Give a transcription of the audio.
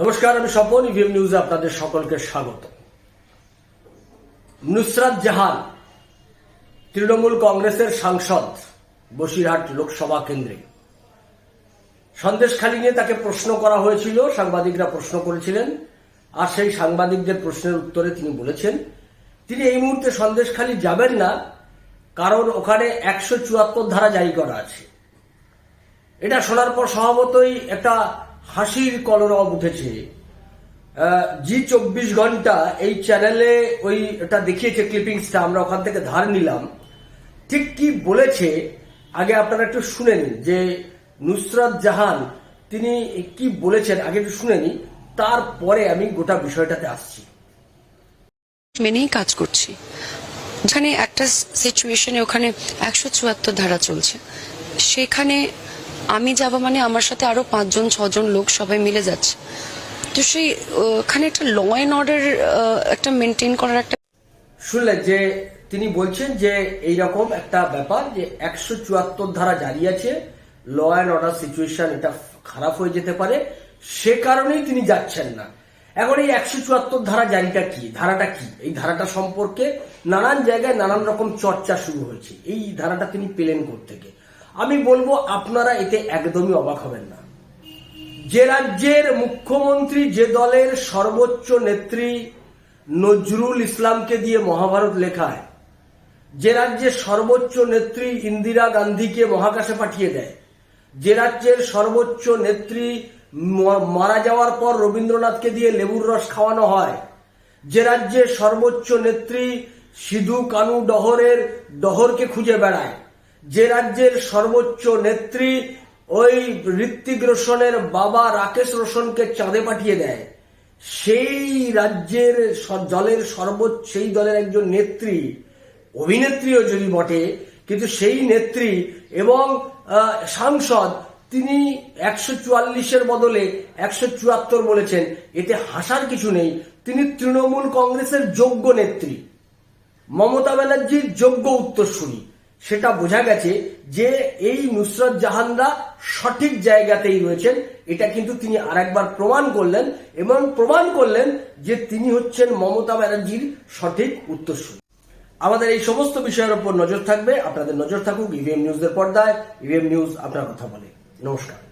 নমস্কার, আমি স্বপন ইভিএম নিউজে আপনাদের সকলকে স্বাগত। নুসরাত জাহান, তৃণমূল কংগ্রেসের সাংসদ, বসিরহাট লোকসভা কেন্দ্রে। সন্দেশখালী নিয়ে তাকে প্রশ্ন করা হয়েছিল, সাংবাদিকরা প্রশ্ন করেছিলেন, আর সেই সাংবাদিকদের প্রশ্নের উত্তরে তিনি বলেছেন, তিনি এই মুহূর্তে সন্দেশখালী যাবেন না, কারণ ওখানে একশো চুয়াত্তর ধারা জারি করা আছে। এটা শোনার পর স্বভাবতই একটা হাসির কলরব উঠেছে। জি চব্বিশ ঘণ্টা এই চ্যানেলে ওই এটা দেখিয়েছে ক্লিপিংসটা, আমরা ওখান থেকে ধার নিলাম। ঠিক কি বলেছে? আগে আপনারা একটু শুনে নিন যে নুসরাত জাহান, তিনি কি বলেছেন? আগে একটু শুনে নিন তারপরে আমি গোটা বিষয়টাতে আসছি। মেনেই কাজ করছি। যেখানে একটা সিচুয়েশনে ওখানে একশো চুয়াত্তর ধারা চলছে। সেখানে আমি যাব মানে আমার সাথে আরও পাঁচজন, ছজন লোক সবাই মিলে যাচ্ছে। তো সেই, ওখানে একটা ল অ্যান্ড অর্ডার একটা মেনটেন করার একটা শুনলেন যে তিনি বলছেন যে এই রকম একটা ব্যাপার যে একশো চুয়াত্তর ধারা জারি আছে ল অ্যান্ড অর্ডার সিচুয়েশন এটা খারাপ হয়ে যেতে পারে, সে কারণেই তিনি যাচ্ছেন না। এখন এই একশো চুয়াত্তর ধারা জারিটা কি? ধারাটা কি? এই ধারাটা সম্পর্কে নানান জায়গায় নানান রকম চর্চা শুরু হয়েছে। এই ধারাটা তিনি পেলেন থেকে আমি বলব, আপনারা এতে একদমই অবাক হবেন না। যে রাজ্যের মুখ্যমন্ত্রী, যে দলের সর্বোচ্চ নেত্রী নজরুল ইসলামকে দিয়ে মহাভারত লেখায়, যে রাজ্যের সর্বোচ্চ নেত্রী ইন্দিরা গান্ধীকে মহাকাশে পাঠিয়ে দেয়, যে রাজ্যের সর্বোচ্চ নেত্রী মারা যাওয়ার পর রবীন্দ্রনাথকে দিয়ে লেবুর রস খাওয়ানো হয়, যে রাজ্যের সর্বোচ্চ নেত্রী সিধু কানু ডহরের ডহরকে খুঁজে বেড়ায় যে রাজ্যের সর্বোচ্চ নেত্রী ওই ঋত্বিক রোশনের বাবা রাকেশ রোশনকে চাঁদে পাঠিয়ে দেয়। সেই রাজ্যের দলের সর্বোচ্চ, সেই দলের একজন নেত্রী, অভিনেত্রীও যদি বটে, কিন্তু সেই নেত্রী এবং সাংসদ, তিনি একশো চুয়াল্লিশের বদলে একশো চুয়াত্তর বলেছেন, এতে হাসার কিছু নেই। তিনি তৃণমূল কংগ্রেসের যোগ্য নেত্রী। মমতা ব্যানার্জির যোগ্য উত্তরসূরি। সেটা বোঝা গেছে যে এই নুসরত জাহানরা সঠিক জায়গাতেই রয়েছেন। এটা কিন্তু তিনি আরেকবার প্রমাণ করলেন এবং প্রমাণ করলেন যে তিনি হচ্ছেন মমতা ব্যানার্জির সঠিক উত্তরসূরি। আমাদের এই সমস্ত বিষয়ের উপর নজর থাকবে। আপনাদের নজর থাকুক ইভিএম নিউজের পর্দায়। ইভিএম নিউজ আপনার কথা বলে। নমস্কার।